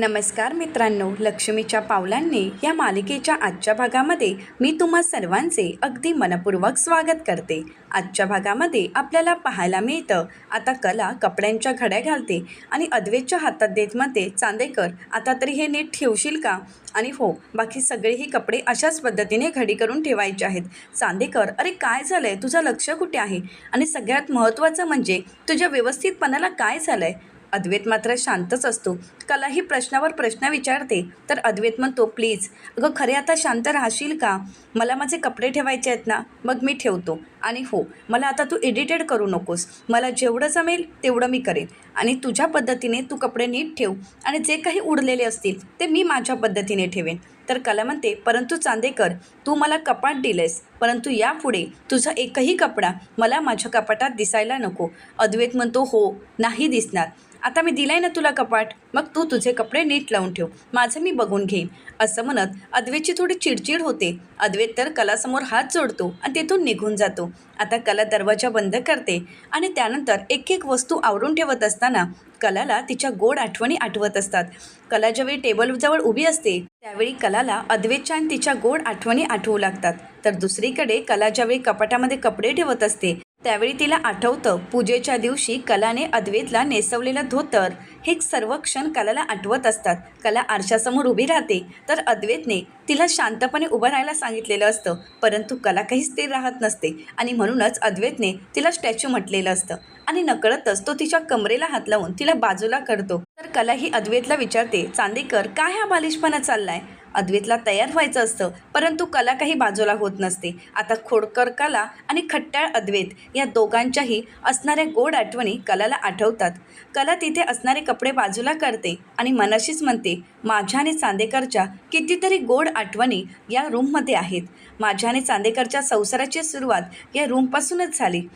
नमस्कार मित्रांनो लक्ष्मीच्या पावलांनी या मालिकेच्या आजच्या भागामध्ये मी तुम्हा सर्वांचे अगदी मनपूर्वक स्वागत करते. आजच्या भागामध्ये आपल्याला पाहायला मिळतं आता कला कपड्यांच्या घड्या घालते आणि अद्वेतच्या हातात देत म्हणते चांदेकर आता तरी हे नीट ठेवशील का? आणि हो बाकी सगळेही कपडे अशाच पद्धतीने घडी करून ठेवायचे आहेत. चांदेकर अरे काय झालं आहे तुझं लक्ष कुठे आहे? आणि सगळ्यात महत्त्वाचं म्हणजे तुझ्या व्यवस्थितपणाला काय झालं आहे अद्वैत मात्र शांतच असतो. कलाही प्रश्नावर प्रश्न विचारते. तर अद्वैत म्हणतो प्लीज अगं खरे आता शांत राहशील का? मला माझे कपडे ठेवायचे आहेत ना मग मी ठेवतो. आणि हो मला आता तू एडिटेड करू नकोस. मला जेवढं जमेल तेवढं मी करेन. आणि तुझ्या पद्धतीने तू कपडे नीट ठेव आणि जे काही उडलेले असतील ते मी माझ्या पद्धतीने ठेवेन. तर कला म्हणते परंतु चांदेकर तू मला कपाट दिलेस परंतु यापुढे तुझा एकही कपडा मला माझ्या कपाटात दिसायला नको. अद्वैत म्हणतो हो नाही दिसणार. आता मी दिलाय ना तुला कपाट मग तू तू तुझे कपडे नीट लावून ठेव. माझं मी बघून घेईन. असं म्हणत अद्वेची थोडी चिडचिड होते. अद्वैत तर कलासमोर हात जोडतो आणि तिथून निघून जातो. आता कला दरवाजा बंद करते आणि त्यानंतर एक एक वस्तू आवरून ठेवत असताना कलाला तिच्या गोड आठवणी आठवत असतात. कला ज्यावेळी टेबलजवळ उभी असते त्यावेळी कलाला अद्वैतच्या आणि तिच्या गोड आठवणी आठवू लागतात. तर दुसरीकडे कला ज्यावेळी कपाटामध्ये कपडे ठेवत असते त्यावेळी तिला आठवतं पूजेच्या दिवशी कलाने अद्वैतला नेसवलेलं धोतर. हे सर्व क्षण कलाला आठवत असतात. कला आरशासमोर उभी राहते. तर अद्वैतने तिला शांतपणे उभं राहायला सांगितलेलं असतं. परंतु कला काही स्थिर राहत नसते आणि म्हणूनच अद्वैतने तिला स्टॅच्यू म्हटलेलं असतं. आणि नकळतच तो तिच्या कमरेला हात लावून तिला बाजूला करतो. तर कला ही अद्वैतला विचारते चांदेकर काय हा बालिशपणा चाललाय? अद्वैतला तयार व्हायचं असतं परंतु कला काही बाजूला होत नसते. आता खोडकर कला आणि खट्टाळ अद्वैत या दोघांच्याही असणाऱ्या गोड आठवणी कलाला आठवतात. कला तिथे असणारे कपडे बाजूला करते आणि मनाशीच म्हणते माझ्या आणि चांदेकरच्या कितीतरी गोड आठवणी या रूममध्ये आहेत. माझ्या आणि चांदेकरच्या संसाराची सुरुवात या रूमपासूनच झाली.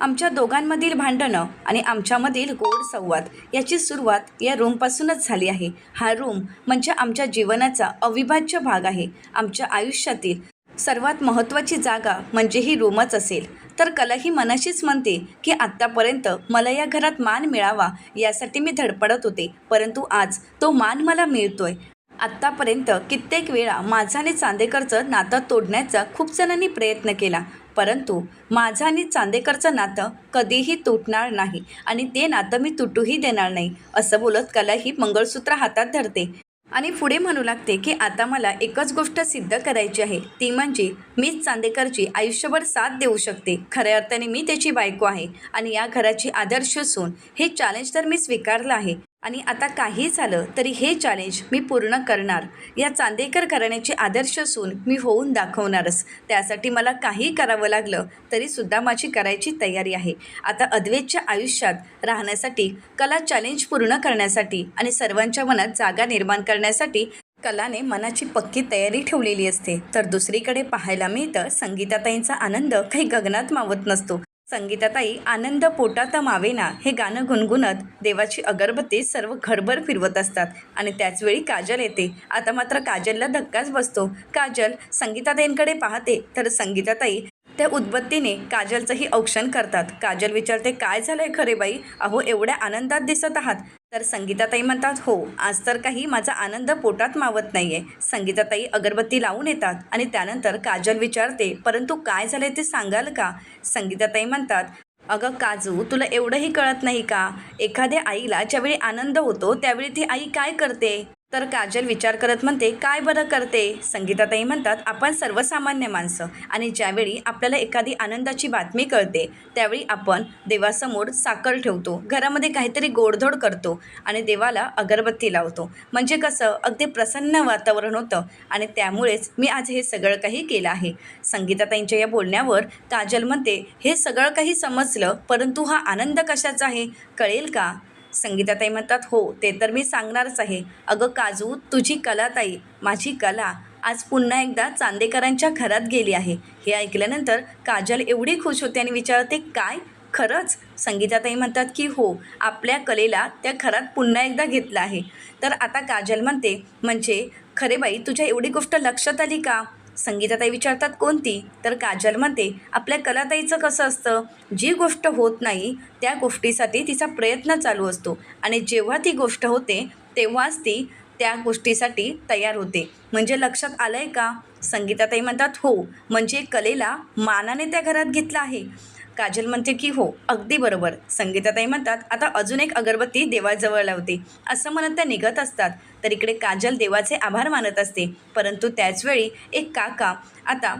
आमच्या दोघांमधील भांडणं आणि आमच्यामधील गोड संवाद याची सुरुवात या रूमपासूनच झाली आहे. हा रूम म्हणजे आमच्या जीवनाचा अविभाज्य भाग आहे. आमच्या आयुष्यातील सर्वात महत्त्वाची जागा म्हणजे ही रूमच असेल. तर कला ही मनाशीच म्हणते की आत्तापर्यंत मला या घरात मान मिळावा यासाठी मी धडपडत होते. परंतु आज तो मान मला मिळतोय. आत्तापर्यंत कित्येक वेळा माझा आणि चांदेकरचं नातं तोडण्याचा खूप जणांनी प्रयत्न केला. परंतु माझं आणि चांदेकरचं नातं कधीही तुटणार नाही आणि ते नातं मी तुटूही देणार नाही असं बोलत कला ही मंगळसूत्र हातात धरते. आणि पुढे म्हणू लागते की आता मला एकच गोष्ट सिद्ध करायची आहे ती म्हणजे मीच चांदेकरची आयुष्यभर साथ देऊ शकते. खऱ्या अर्थाने मी त्याची बायको आहे आणि या घराची आदर्श सून हे चॅलेंज तर मी स्वीकारलं आहे. आणि आता काही झालं तरी हे चॅलेंज मी पूर्ण करणार. या चांदेकर घराण्याची आदर्श सून मी होऊन दाखवणारच. त्यासाठी मला काही करावं लागलं तरीसुद्धा माझी करायची तयारी आहे. आता अद्वैतच्या आयुष्यात राहण्यासाठी कला चॅलेंज पूर्ण करण्यासाठी आणि सर्वांच्या मनात जागा निर्माण करण्यासाठी कलाने मनाची पक्की तयारी ठेवलेली असते. तर दुसरीकडे पाहायला मिळतं संगीताताईंचा आनंद. काही गगनात मावत नसतो. संगीताताई आनंद पोटात मावेना हे गाणं गुणगुणत देवाची अगरबत्ती सर्व घरभर फिरवत असतात. आणि त्याचवेळी काजल येते. आता मात्र काजलला धक्काच बसतो. काजल संगीताताईंकडे पाहते. तर संगीताताई त्या उदबत्तीने काजलचंही औक्षण करतात. काजल विचारते काय झालंय खरे बाई? अहो एवढ्या आनंदात दिसत आहात. तर संगीताताई म्हणतात हो आज तर काही माझा आनंद पोटात मावत नाही आहे संगीताताई अगरबत्ती लावून येतात आणि त्यानंतर काजल विचारते परंतु काय झालंय ते सांगाल का? संगीताताई म्हणतात अगं काजू तुला एवढंही कळत नाही का? एखाद्या आईला ज्यावेळी आनंद होतो त्यावेळी ती आई काय करते? तर काजल विचार करत म्हणते काय बरं करते? संगीताताई म्हणतात आपण सर्वसामान्य माणसं आणि ज्यावेळी आपल्याला एखादी आनंदाची बातमी कळते त्यावेळी आपण देवासमोर साखर ठेवतो घरामध्ये काहीतरी गोडधोड करतो आणि देवाला अगरबत्ती लावतो. म्हणजे कसं अगदी प्रसन्न वातावरण होतं आणि त्यामुळेच मी आज हे सगळं काही केलं आहे. संगीताताईंच्या या बोलण्यावर काजल म्हणते हे सगळं काही समजलं परंतु हा आनंद कशाचा आहे? कळेल का? संगीताताई म्हणतात हो ते तर मी सांगणारच आहे. अगं काजू तुझी कलाताई माझी कला आज पुन्हा एकदा चांदेकरांच्या घरात गेली आहे. हे ऐकल्यानंतर काजल एवढी खुश होते आणि विचारते काय? खरंच? संगीताताई म्हणतात की हो आपल्या कलेला त्या घरात पुन्हा एकदा घेतलं आहे. तर आता काजल म्हणते म्हणजे? खरे बाई तुझ्या एवढी गोष्ट लक्षात आली का? संगीताताई विचारतात कोणती? तर काजल म्हणते आपल्या कलाताईचं कसं असतं? जी गोष्ट होत नाही त्या गोष्टीसाठी तिचा प्रयत्न चालू असतो आणि जेव्हा ती गोष्ट होते तेव्हाच ती त्या गोष्टीसाठी तयार होते. म्हणजे लक्षात आलं आहे का? संगीताताई म्हणतात हो म्हणजे कलेला मानाने त्या घरात घेतलं आहे. काजल म्हणते की हो अगदी बरोबर. संगीताताई म्हणतात आता अजून एक अगरबत्ती देवाजवळ लावते. असं म्हणत त्या निघत असतात. तर इकडे काजल देवाचे आभार मानत असते. परंतु त्याचवेळी एक काका आता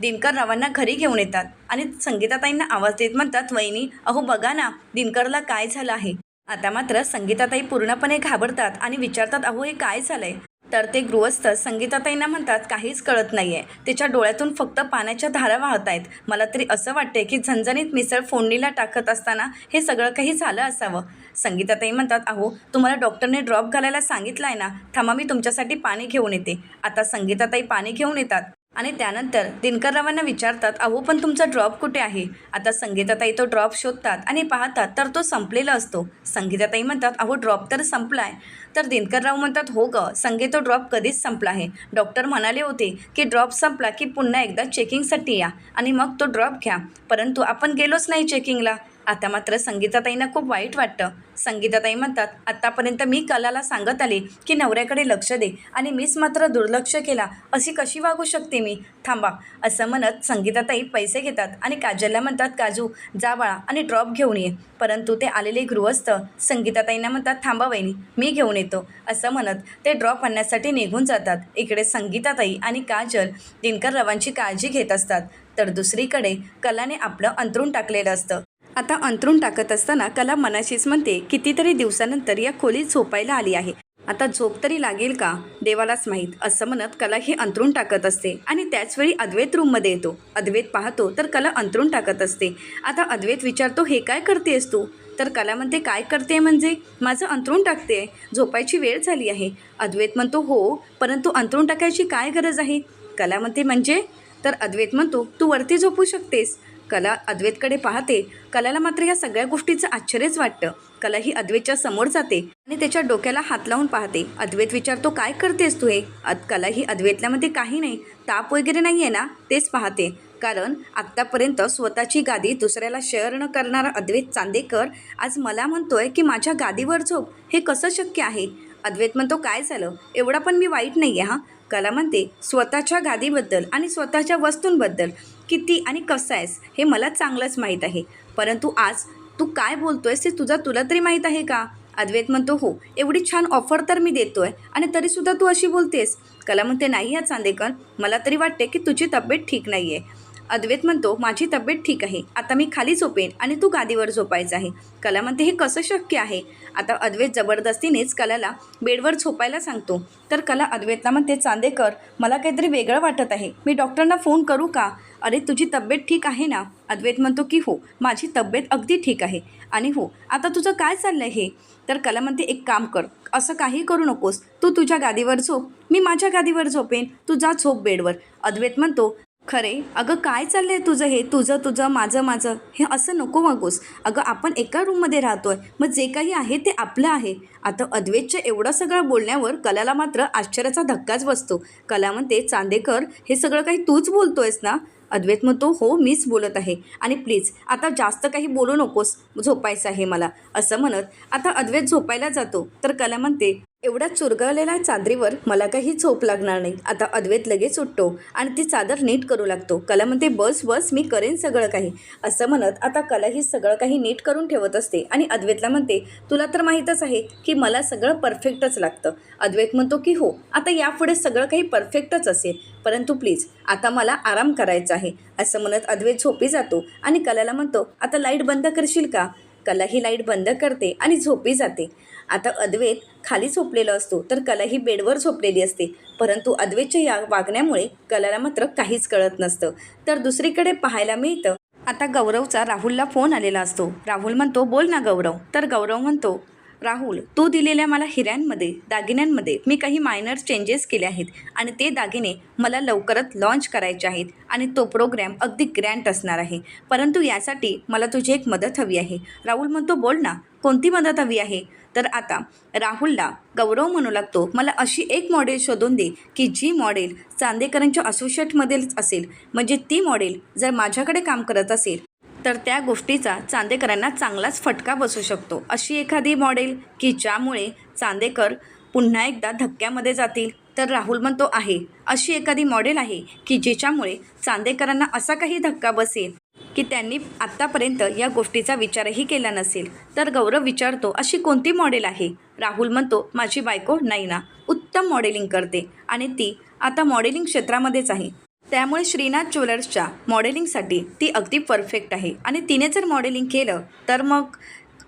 दिनकररावांना घरी घेऊन येतात आणि संगीताताईंना आवाज देत म्हणतात वहिनी अहो बघा ना दिनकरला काय झालं आहे? आता मात्र संगीताताई पूर्णपणे घाबरतात आणि विचारतात अहो हे काय झालंय? तर ते गृहस्थ संगीताताईंना म्हणतात काहीच कळत नाही आहे त्याच्या डोळ्यातून फक्त पाण्याच्या धारा वाहत आहेत. मला तरी असं वाटते की झणझणीत मिसळ फोडणीला टाकत असताना हे सगळं काही झालं असावं. संगीताताई म्हणतात अहो तुम्हाला डॉक्टरने ड्रॉप घालायला सांगितलं आहे ना. थांबा मी तुमच्यासाठी पाणी घेऊन येते. आता संगीताताई पाणी घेऊन येतात. आणि त्यानंतर दिनकररावांना विचारतात अहो पण तुमचा ड्रॉप कुठे आहे? आता संगीताताई तो ड्रॉप शोधतात आणि पाहतात तर तो संपलेला असतो. संगीताताई म्हणतात अहो ड्रॉप तर संपला आहे तर दिनकरराव म्हणतात हो ग संगे तो ड्रॉप कधीच संपला आहे. डॉक्टर म्हणाले होते की ड्रॉप संपला की पुन्हा एकदा चेकिंगसाठी या आणि मग तो ड्रॉप घ्या परंतु आपण गेलोच नाही चेकिंगला. आता मात्र संगीताताईंना खूप वाईट वाटतं. संगीताताई म्हणतात आत्तापर्यंत मी कलाला सांगत आले की नवऱ्याकडे लक्ष दे आणि मीच मात्र दुर्लक्ष केला. अशी कशी वागू शकते मी? थांबा. असं म्हणत संगीताताई पैसे घेतात आणि काजलला म्हणतात काजू जा बाळा आणि ड्रॉप घेऊन ये. परंतु ते आलेले गृहस्थ संगीताताईंना म्हणतात थांबा वहिनी मी घेऊन येतो. असं म्हणत ते ड्रॉप आणण्यासाठी निघून जातात. इकडे संगीताताई आणि काजल दिनकर रवांची काळजी घेत असतात. तर दुसरीकडे कलाने आपलं अंतरून टाकलेलं असतं. आता अंतरून टाकत असताना कला मनाशीच म्हणते कितीतरी दिवसानंतर या खोलीत झोपायला आली आहे. आता झोप तरी लागेल का? देवालाच माहीत. असं म्हणत कला ही अंतरून टाकत असते आणि त्याचवेळी अद्वैत रूममध्ये येतो. अद्वैत पाहतो तर कला अंतरून टाकत असते. आता अद्वैत विचारतो हे काय करतेस तू? तर कला म्हणते काय करते म्हणजे? माझं अंतरून टाकते झोपायची वेळ झाली आहे. अद्वैत म्हणतो हो परंतु अंतरून टाकायची काय गरज आहे? कला म्हणते म्हणजे? तर अद्वैत म्हणतो तू वरती झोपू शकतेस. कला अद्वैतकडे पाहते. कलाला मात्र या सगळ्या गोष्टीचं आश्चर्यच वाटतं. कला ही अद्वैतच्या समोर जाते आणि त्याच्या डोक्याला हात लावून पाहते. अद्वैत विचारतो काय करतेस तू हे? अद कला ही अद्वेतल्यामध्ये काही नाही. ताप वगैरे नाही आहे ना? तेच पाहते. कारण आत्तापर्यंत स्वतःची गादी दुसऱ्याला शेअर न करणारा अद्वैत चांदेकर आज मला म्हणतोय की माझ्या गादीवर झोप. हे कसं शक्य आहे? अद्वैत म्हणतो काय झालं? एवढा पण मी वाईट नाही आहे हां? कला म्हणते स्वतःच्या गादीबद्दल आणि स्वतःच्या वस्तूंबद्दल. किती आणि कसं आहेस हे मला चांगलंच माहीत आहे. परंतु आज तू काय बोलतो आहेस ते तुझा तुला तरी माहीत आहे का? अद्वैत म्हणतो हो एवढी छान ऑफर तर मी देतो आहे आणि तरीसुद्धा तू अशी बोलतेस. कला म्हणते नाही या चांदेकर मला तरी वाटते की तुझी तब्येत ठीक नाही आहे अद्वैत म्हणतो माझी तब्येत ठीक आहे. आता मी खाली झोपेन आणि तू गादीवर झोपायचं आहे. कला म्हणते हे कसं शक्य आहे? आता अद्वैत जबरदस्तीनेच कलाला बेडवर झोपायला सांगतो. तर कला अद्वैतला म्हणते चांदेकर मला काहीतरी वेगळं वाटत आहे. मी डॉक्टरना फोन करू का? अरे तुझी तब्येत ठीक आहे ना? अद्वैत म्हणतो की हो माझी तब्येत अगदी ठीक आहे. आणि हो आता तुझं काय चाललं आहे हे? तर कला म्हणते एक काम कर असं काही करू नकोस. तू तुझ्या गादीवर झोप. मी माझ्या गादीवर झोपेन. तू जा झोप बेडवर. अद्वैत म्हणतो खरे. अगं काय चाललंय तुझं हे? तुझं तुझं माझं माझं. हे असं नको वागूस. अगं आपण एका रूममध्ये राहतोय. मग जे काही आहे ते आपलं आहे. आता अद्वैतच्या एवढं सगळं बोलण्यावर कलाला मात्र आश्चर्याचा धक्काच बसतो. कला म्हणते चांदेकर हे सगळं काही तूच बोलतोयस ना? अद्वैत म्हणतो हो मीच बोलत आहे. आणि प्लीज आता जास्त काही बोलू नकोस. झोपायचं आहे मला. असं म्हणत आता अद्वैत झोपायला जातो. तर कला म्हणते एवढ्या चुरगळलेल्या चादरीवर मला काही झोप लागणार नाही. आता अद्वैत लगेच उठतो आणि ती चादर नीट करू लागतो. कला म्हणते बस बस मी करेन सगळं काही. असं म्हणत आता कला ही सगळं काही नीट करून ठेवत असते आणि अद्वैतला म्हणते तुला तर माहीतच आहे की मला सगळं परफेक्टच लागतं. अद्वैत म्हणतो की हो आता यापुढे सगळं काही परफेक्टच असेल. परंतु प्लीज आता मला आराम करायचा आहे. असं म्हणत अद्वैत झोपी जातो आणि कलाला म्हणतो आता लाइट बंद करशील का? कला ही लाइट बंद करते आणि झोपी जाते. आता अद्वैत खाली झोपलेला असतो तर कला ही बेडवर झोपलेली असते. परंतु अद्वैतच्या या वागण्यामुळे कलाला मात्र काहीच कळत नसतं. तर दुसरीकडे पाहायला मिळतं आता गौरवचा राहुलला फोन आलेला असतो. राहुल म्हणतो बोल ना गौरव. तर गौरव म्हणतो राहुल तू दिलेल्या मला हिऱ्यांमध्ये दागिन्यांमध्ये मी काही मायनर चेंजेस केले आहेत आणि ते दागिने मला लवकरच लॉन्च करायचे आहेत आणि तो प्रोग्रॅम अगदी ग्रँड असणार आहे. परंतु यासाठी मला तुझी एक मदत हवी आहे. राहुल म्हणतो बोल ना कोणती मदत हवी आहे? तर आता राहुलला गौरव म्हणू लागतो. मला अशी एक मॉडेल शोधून दे की जी मॉडेल चांदेकरांच्या असोसिएटमध्येच असेल. म्हणजे ती मॉडेल जर माझ्याकडे काम करत असेल तर त्या गोष्टीचा चांदेकरांना चांगलाच फटका बसू शकतो. अशी एखादी मॉडेल की ज्यामुळे चांदेकर पुन्हा एकदा धक्क्यामध्ये जातील तर राहुल म्हणतो आहे. अशी एखादी मॉडेल आहे की जिच्यामुळे चांदेकरांना असा काही धक्का बसेल. की त्यांनी आत्तापर्यंत या गोष्टीचा विचारही केला नसेल. तर गौरव विचारतो अशी कोणती मॉडेल आहे? राहुल म्हणतो माझी बायको नैना उत्तम मॉडेलिंग करते आणि ती आता मॉडेलिंग क्षेत्रामध्येच आहे. त्यामुळे श्रीनाथ ज्वेलर्सच्या मॉडेलिंगसाठी ती अगदी परफेक्ट आहे. आणि तिने जर मॉडेलिंग केलं तर मग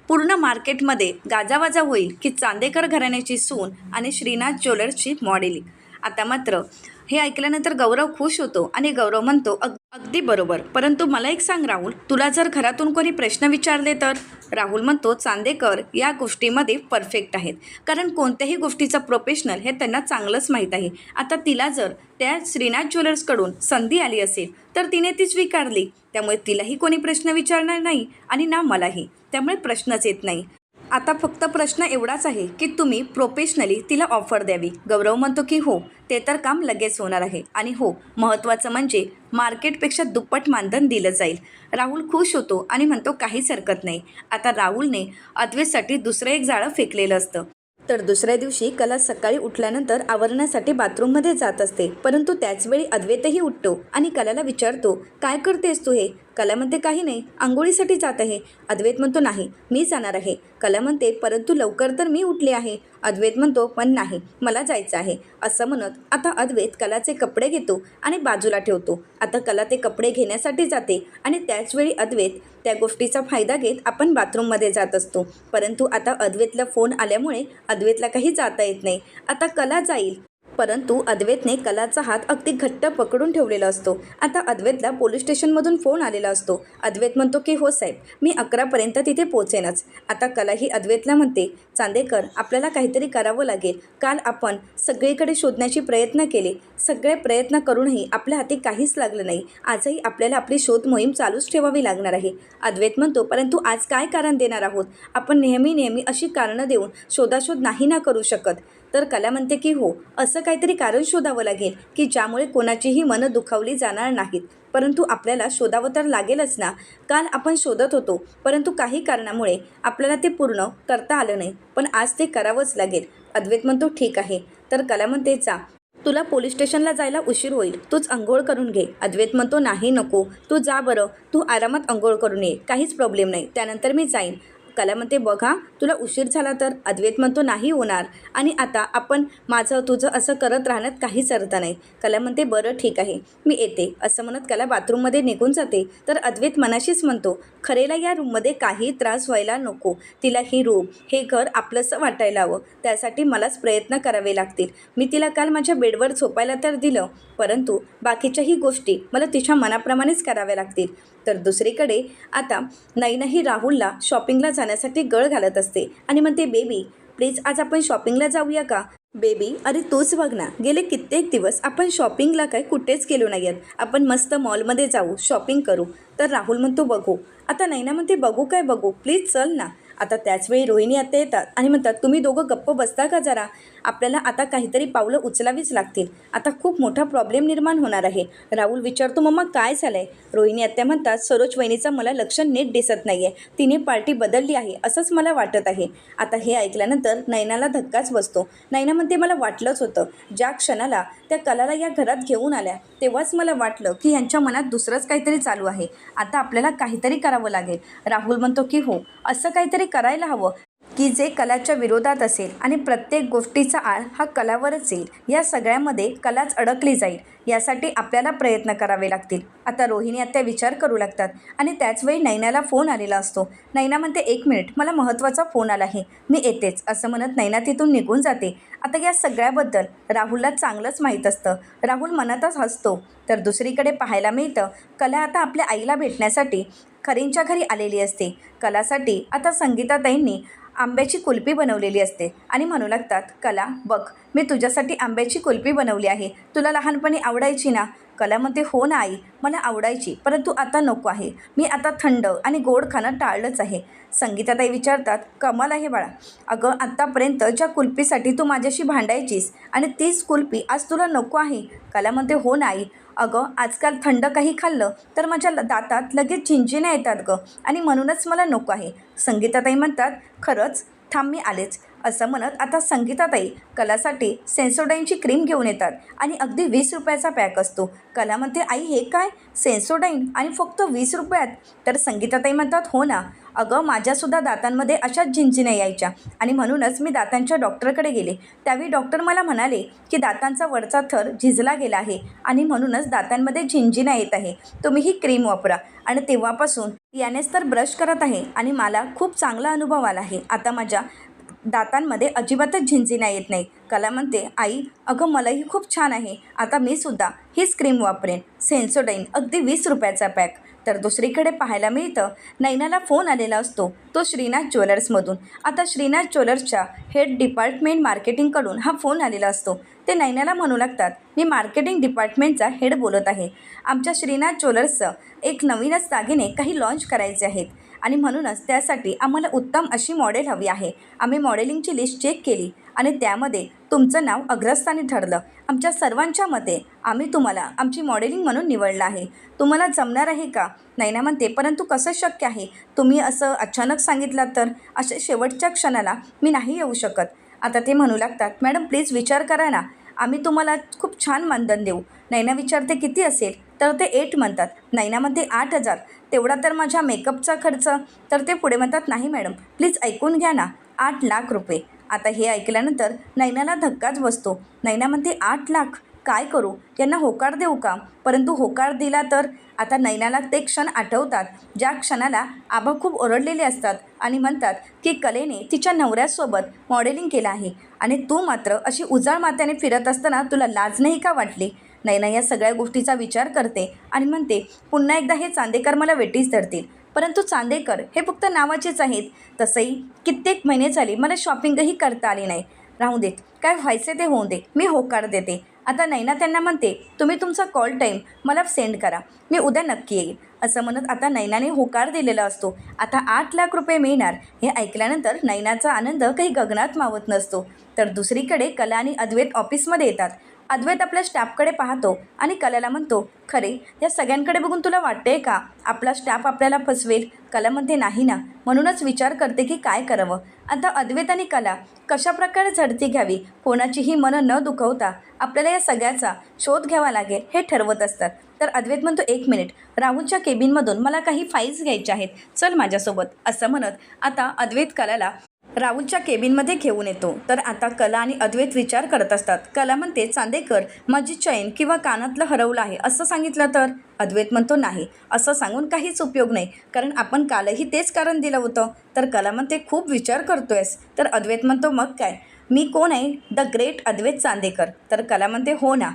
पूर्ण मार्केटमध्ये गाजावाजा होईल की चांदेकर घराण्याची सून आणि श्रीनाथ ज्वेलर्सची मॉडेलिंग आता मात्र हे ऐकल्यानंतर गौरव खुश होतो आणि गौरव म्हणतो अग अगदी बरोबर. परंतु मला एक सांग राहुल. तुला जर घरातून कोणी प्रश्न विचारले तर? राहुल म्हणतो चांदेकर या गोष्टीमध्ये परफेक्ट आहेत. कारण कोणत्याही गोष्टीचं प्रोफेशनल हे त्यांना चांगलंच माहीत आहे. आता तिला जर त्या श्रीनाथ ज्वेलर्सकडून संधी आली असेल तर तिने ती स्वीकारली. त्यामुळे तिलाही कोणी प्रश्न विचारणार नाही आणि ना मलाही. त्यामुळे प्रश्नच येत नाही. आता फक्त प्रश्न एवढाच आहे की तुम्ही प्रोफेशनली तिला ऑफर द्यावी. गौरव म्हणतो की हो ते तर काम लगेच होणार आहे. आणि हो महत्त्वाचं म्हणजे मार्केटपेक्षा दुप्पट मानधन दिलं जाईल. राहुल खुश होतो आणि म्हणतो काहीच हरकत नाही. आता राहुलने अद्वेसाठी दुसरं एक जाळं फेकलेलं असतं. तर दुसऱ्या दिवशी कला सकाळी उठल्यानंतर आवरण्यासाठी बाथरूममध्ये जात असते. परंतु त्याचवेळी अद्वैतही उठतो आणि कलाला विचारतो काय करतेस तू हे? कलामध्ये काही नाही आंघोळीसाठी जात आहे. अद्वैत म्हणतो नाही मी जाणार आहे. कला म्हणते परंतु लवकर तर मी उठले आहे. अद्वैत म्हणतो पण नाही मला जायचं आहे. असं म्हणत आता अद्वैत कलाचे कपडे घेतो आणि बाजूला ठेवतो. आता कला ते कपडे घेण्यासाठी जाते आणि त्याचवेळी अद्वैत त्या गोष्टीचा फायदा घेत आपण बाथरूममध्ये जात असतो. परंतु आता अद्वैतला फोन आल्यामुळे अद्वैतला काही जाता येत नाही. आता कला जाईल. परंतु अद्वैतने कलाचा हात अगदी घट्ट पकडून ठेवलेला असतो. आता अद्वैतला पोलीस स्टेशनमधून फोन आलेला असतो. अद्वैत म्हणतो की हो साहेब मी अकरापर्यंत तिथे पोचेनच आता कला ही अद्वैतला म्हणते चांदेकर आपल्याला काहीतरी करावं लागेल. काल आपण सगळीकडे शोधण्याचे प्रयत्न केले. सगळे प्रयत्न करूनही आपल्या हाती काहीच लागलं नाही. आजही आपल्याला आपली शोध मोहीम चालूच ठेवावी लागणार आहे. अद्वैत म्हणतो परंतु आज काय कारण देणार आहोत? आपण नेहमी नेहमी अशी कारणं देऊन शोधाशोध नाही ना करू शकत. तर कला म्हणते की हो असं काहीतरी कारण शोधावं लागेल की ज्यामुळे कोणाचीही मनं दुखावली जाणार नाहीत. परंतु आपल्याला शोधावं तर लागेलच ना. काल आपण शोधत होतो परंतु काही कारणामुळे आपल्याला ते पूर्ण करता आलं नाही पण आज ते करावंच लागेल. अद्वैत म्हणतो ठीक आहे. तर कला म्हणते जा. तुला पोलीस स्टेशनला जायला उशीर होईल. तूच अंघोळ करून घे. अद्वैत म्हणतो नाही नको. तू जा बरं. तू आरामात अंघोळ करून ये. काहीच प्रॉब्लेम नाही. त्यानंतर मी जाईन. कला म्हणते बघा तुला उशीर झाला तर अद्वैत म्हणतो नाही होणार. आणि आता आपण माझं तुझं असं करत राहण्यात काहीच अर्थ नाही. कला म्हणते बरं ठीक आहे मी येते. असं म्हणत कला बाथरूममध्ये निघून जाते. तर अद्वैत मनाशीच म्हणतो खरेला या रूममध्ये काही त्रास व्हायला नको. तिला ही रूम हे घर आपलंसं वाटायला हवं. त्यासाठी मलाच प्रयत्न करावे लागतील. मी तिला काल माझ्या बेडवर झोपायला तर दिलं. परंतु बाकीच्याही गोष्टी मला तिच्या मनाप्रमाणेच कराव्या लागतील. तर दुसरीकडे आता नैनाही राहुलला शॉपिंगला जाण्यासाठी गळ घालत असते आणि म्हणते बेबी प्लीज आज आपण शॉपिंगला जाऊया का? बेबी अरे तूच बघ ना गेले कित्येक दिवस आपण शॉपिंगला काय कुठेच गेलो नाही आहेत. आपण मस्त मॉलमध्ये जाऊ शॉपिंग करू. तर राहुल म्हणतो बघू. आता नैना म्हणते बघू काय बघू प्लीज चल ना. आता त्याचवेळी रोहिणी आता येतात आणि म्हणतात तुम्ही दोघं गप्प बसता का जरा? आपल्याला आता काहीतरी पावलं उचलावीच लागतील. आता खूप मोठा प्रॉब्लेम निर्माण होणार आहे. राहुल विचारतो मम्मा काय झालं आहे रोहिणी आत्या म्हणतात सरोज वहिनीचं मला लक्ष नीट दिसत नाही आहे तिने पार्टी बदलली आहे असंच मला वाटत आहे. आता हे ऐकल्यानंतर नैनाला धक्काच बसतो. नैना म्हणते मला वाटलंच होतं. ज्या क्षणाला त्या कलाला या घरात घेऊन आल्या तेव्हाच मला वाटलं की यांच्या मनात दुसरंच काहीतरी चालू आहे. आता आपल्याला काहीतरी करावं लागेल. राहुल म्हणतो की हो असं काहीतरी करायला हवं. की जे कलाच्या विरोधात असेल आणि प्रत्येक गोष्टीचा आळ हा कलावरच येईल. या सगळ्यामध्ये कलाच अडकली जाईल यासाठी आपल्याला प्रयत्न करावे लागतील. आता रोहिणी आत्या विचार करू लागतात आणि त्याचवेळी नैनाला फोन आलेला असतो. नैना म्हणते एक मिनिट मला महत्त्वाचा फोन आला आहे. मी येतेच. असं म्हणत नैना तिथून निघून जाते. आता या सगळ्याबद्दल राहुलला चांगलंच माहीत असतं. राहुल मनातच हसतो. तर दुसरीकडे पाहायला मिळतं कला आता आपल्या आईला भेटण्यासाठी खरींच्या घरी आलेली असते. कलासाठी आता संगीताताईंनी आंब्याची कुल्फी बनवलेली असते. आणि म्हणू लागतात कला बघ मी तुझ्यासाठी आंब्याची कुल्फी बनवली आहे. तुला लहानपणी आवडायची ना? कला म्हणते हो ना आई मला आवडायची परंतु आता नको आहे. मी आता थंड आणि गोड खाणं टाळलंच आहे. संगीताताई विचारतात कमाल आहे बाळा. अगं आत्तापर्यंत ज्या कुल्फीसाठी तू माझ्याशी भांडायचीस आणि तीच कुल्फी आज तुला नको आहे. कला म्हणते हो ना आई अगं आजकाल थंड काही खाल्लं तर माझ्या ल- दातात लगेच चिंचिण्या येतात गं आणि म्हणूनच मला नको आहे. संगीताताई म्हणतात खरंच थांब मी आलेच. असं म्हणत आता संगीताताई कलासाठी सेन्सोडाईनची क्रीम घेऊन येतात आणि अगदी वीस रुपयाचा पॅक असतो. कला म्हणते आई हे काय? सेन्सोडाईन? आणि फक्त वीस रुपयात? तर संगीताताई म्हणतात हो ना. अगं माझ्यासुद्धा दातांमध्ये अशाच झिंझिन्या यायच्या आणि म्हणूनच मी दातांच्या डॉक्टरकडे गेले. त्यावेळी डॉक्टर मला म्हणाले की दातांचा वरचा थर झिजला गेला आहे आणि म्हणूनच दातांमध्ये झिंझिन्या येत आहे. तुम्ही ही क्रीम वापरा. आणि तेव्हापासून यानेच तर ब्रश करत आहे आणि मला खूप चांगला अनुभव आला आहे. आता माझ्या दातांमध्ये अजिबातच झिंझिण्या येत नाही. कला म्हणते आई अगं मलाही खूप छान आहे. आता मी सुद्धा हीच क्रीम वापरेन. सेन्सोडाईन अगदी वीस रुपयाचा पॅक. तर दुसरीकडे पाहायला मिळतं नैनाला फोन आलेला असतो. तो श्रीनाथ ज्वेलर्समधून. आता श्रीनाथ ज्वेलर्सच्या हेड डिपार्टमेंट मार्केटिंगकडून हा फोन आलेला असतो. ते नैनाला म्हणू लागतात मी मार्केटिंग डिपार्टमेंटचा हेड बोलत आहे. आमच्या श्रीनाथ ज्वेलर्सचं एक नवीनच दागिने काही लॉन्च करायचे आहेत. आणि म्हणूनच त्यासाठी आम्हाला उत्तम अशी मॉडेल हवी आहे. आम्ही मॉडेलिंगची लिस्ट चेक केली आणि त्यामध्ये तुमचं नाव अग्रस्थानी ठरलं. आमच्या सर्वांच्या मते आम्ही तुम्हाला आमची मॉडेलिंग म्हणून निवडलं आहे. तुम्हाला जमणार आहे का? नाही ना म्हणते परंतु कसं शक्य आहे? तुम्ही असं अचानक सांगितलं तर अशा शेवटच्या क्षणाला मी नाही येऊ शकत. आता ते म्हणू लागतात मॅडम प्लीज विचार करा ना. आम्ही तुम्हाला खूप छान मानधन देऊ. नैना विचारते किती असेल? तर ते एट म्हणतात. नैनामध्ये आठ हजार. तेवढा तर माझ्या मेकअपचा खर्च. तर ते पुढे म्हणतात नाही मॅडम प्लीज ऐकून घ्या ना. आठ लाख रुपये. आता हे ऐकल्यानंतर नैनाला धक्काच बसतो. नैना म्हणते आठ लाख? काय करू? यांना होकार देऊ का? परंतु होकार दिला तर आता नैनाला ते क्षण आठवतात ज्या क्षणाला आबा खूप ओरडलेले असतात आणि म्हणतात की कलेने तिच्या नवऱ्यासोबत मॉडेलिंग केलं आहे आणि तू मात्र अशी उजाळ मात्याने फिरत असताना तुला लाज नाही का वाटली? नैना या सगळ्या गोष्टीचा विचार करते आणि म्हणते पुन्हा एकदा हे चांदेकर मला वेटीस धरतील. परंतु चांदेकर हे फक्त नावाचेच आहेत. तसंही कित्येक महिने झाले मला शॉपिंगही करता आली नाही. राहू देत. काय व्हायचे ते होऊ दे. मी होकार देते. आता नैना त्यांना म्हणते तुम्ही तुमचा कॉल टाईम मला सेंड करा. मी उद्या नक्की येईल. असं म्हणत आता नैनाने होकार दिलेला असतो. आता आठ लाख रुपये मिळणार हे ऐकल्यानंतर नैनाचा आनंद काही गगनात मावत नसतो. तर दुसरीकडे कला आणि अद्वैत ऑफिसमध्ये येतात. अद्वैत आपल्या स्टाफकडे पाहतो आणि कलाला म्हणतो खरे या सगळ्यांकडे बघून तुला वाटते का? आपला स्टाफ आपल्याला फसवेल. कला म्हणते नाही ना. म्हणूनच विचार करते की काय करावं. आता अद्वैत आणि कला कशाप्रकारे झडती घ्यावी? कोणाचीही मनं न दुखवता आपल्याला या सगळ्याचा शोध घ्यावा लागेल हे ठरवत असतात. तर अद्वैत म्हणतो एक मिनिट. राहुलच्या केबिनमधून मला काही फाईल्स घ्यायच्या आहेत. चल माझ्यासोबत. असं म्हणत आता अद्वैत कलाला राहुलच्या केबिनमध्ये घेऊन येतो. तर आता कला आणि अद्वैत विचार करत असतात. कला म्हणते चांदेकर माझी चैन किंवा कानातलं हरवलं आहे. असं सांगितलं तर? अद्वैत म्हणतो नाही. असं सांगून काहीच उपयोग नाही. कारण आपण कालही तेच कारण दिलं होतं. तर कला म्हणते खूप विचार करतोयस. तर अद्वैत म्हणतो मग काय? मी कोण आहे? The great Advait Chandekar. तर कला म्हणते हो ना.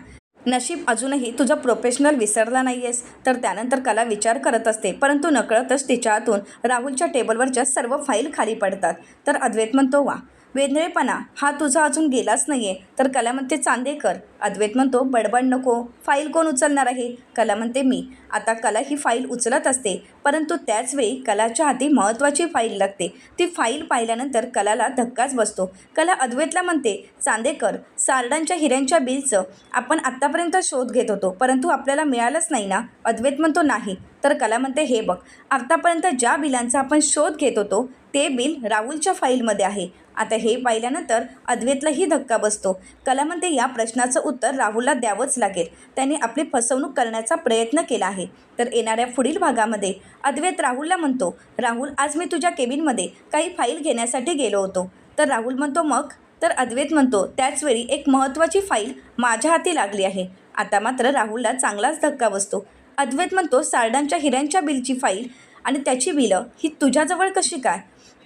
नशीब अजूनही तुझं प्रोफेशनल विसरला नाही आहेस तर त्यानंतर कला विचार करत असते परंतु नकळतच तिच्या हातून राहुलच्या टेबलवरच्या सर्व फाईल खाली पडतात. तर अद्वैत म्हणतो वा वेंद्रेपणा हा तुझा अजून गेलाच नाही आहे तर कला म्हणते चांदेकर. अद्वैत म्हणतो बडबड नको. फाईल कोण उचलणार आहे? कला म्हणते मी. आता कला ही फाईल उचलत असते परंतु त्याचवेळी कलाच्या हाती महत्त्वाची फाईल लागते. ती फाईल पाहिल्यानंतर कलाला धक्काच बसतो. कला अद्वैतला म्हणते चांदेकर सारडांच्या हिऱ्यांच्या बिलचं आपण आत्तापर्यंत शोध घेत होतो परंतु आपल्याला मिळालंच नाही ना? अद्वैत म्हणतो नाही. तर कला म्हणते हे बघ आत्तापर्यंत ज्या बिलांचा आपण शोध घेत होतो ते बिल राहुलच्या फाईलमध्ये आहे. आता हे पाहिल्यानंतर अद्वैतलाही धक्का बसतो. कला म्हणते या प्रश्नाचं उत्तर राहुलला द्यावंच लागेल. त्याने आपली फसवणूक करण्याचा प्रयत्न केला आहे. तर येणाऱ्या पुढील भागामध्ये अद्वैत राहुलला म्हणतो राहुल आज मी तुझ्या केबिनमध्ये काही फाईल घेण्यासाठी गेलो होतो. तर राहुल म्हणतो मग? तर अद्वैत म्हणतो त्याचवेळी एक महत्त्वाची फाईल माझ्या हाती लागली आहे. आता मात्र राहुलला चांगलाच धक्का बसतो. अद्वैत म्हणतो सारडांच्या हिऱ्यांच्या बिलची फाईल आणि त्याची बिलं ही तुझ्याजवळ कशी काय?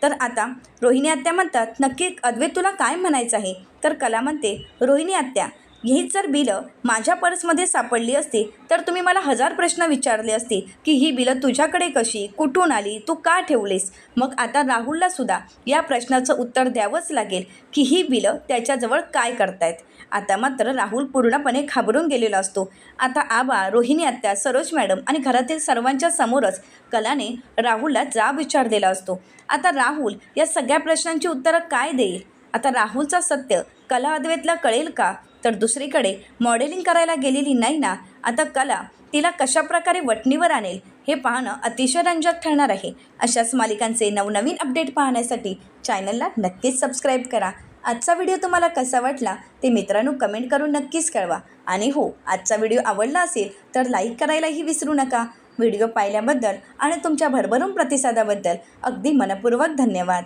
तर आता रोहिणी आत्या म्हणतात नक्की अद्वैत तुला काय म्हणायचं आहे? तर कला म्हणते रोहिणी आत्या हीच जर बिलं माझ्या पर्समध्ये सापडली असती तर तुम्ही मला हजार प्रश्न विचारले असते की ही बिलं तुझ्याकडे कशी कुठून आली तू का ठेवलीस? मग आता राहुलला सुद्धा या प्रश्नाचं उत्तर द्यावंच लागेल की ही बिलं त्याच्याजवळ काय करतायत. आता मात्र राहुल पूर्णपणे घाबरून गेलेला असतो. आता आबा रोहिणी आत्या सरोज मॅडम आणि घरातील सर्वांच्या समोरच कलाने राहुलला जाब विचारलेला असतो. आता राहुल या सगळ्या प्रश्नांची उत्तरं काय देईल? आता राहुलचं सत्य कला अद्वैतला कळेल का? तर दुसरीकडे मॉडेलिंग करायला गेलेली नाही ना आता कला तिला कशाप्रकारे वटणीवर आणेल हे पाहणं अतिशय रंजक ठरणार आहे. अशाच मालिकांचे नवनवीन अपडेट पाहण्यासाठी चॅनलला नक्कीच सबस्क्राईब करा. आजचा व्हिडिओ तुम्हाला कसा वाटला ते मित्रांनो कमेंट करून नक्कीच कळवा. आणि हो आजचा व्हिडिओ आवडला असेल तर लाईक करायलाही विसरू नका. व्हिडिओ पाहिल्याबद्दल आणि तुमच्या भरभरून प्रतिसादाबद्दल अगदी मनपूर्वक धन्यवाद.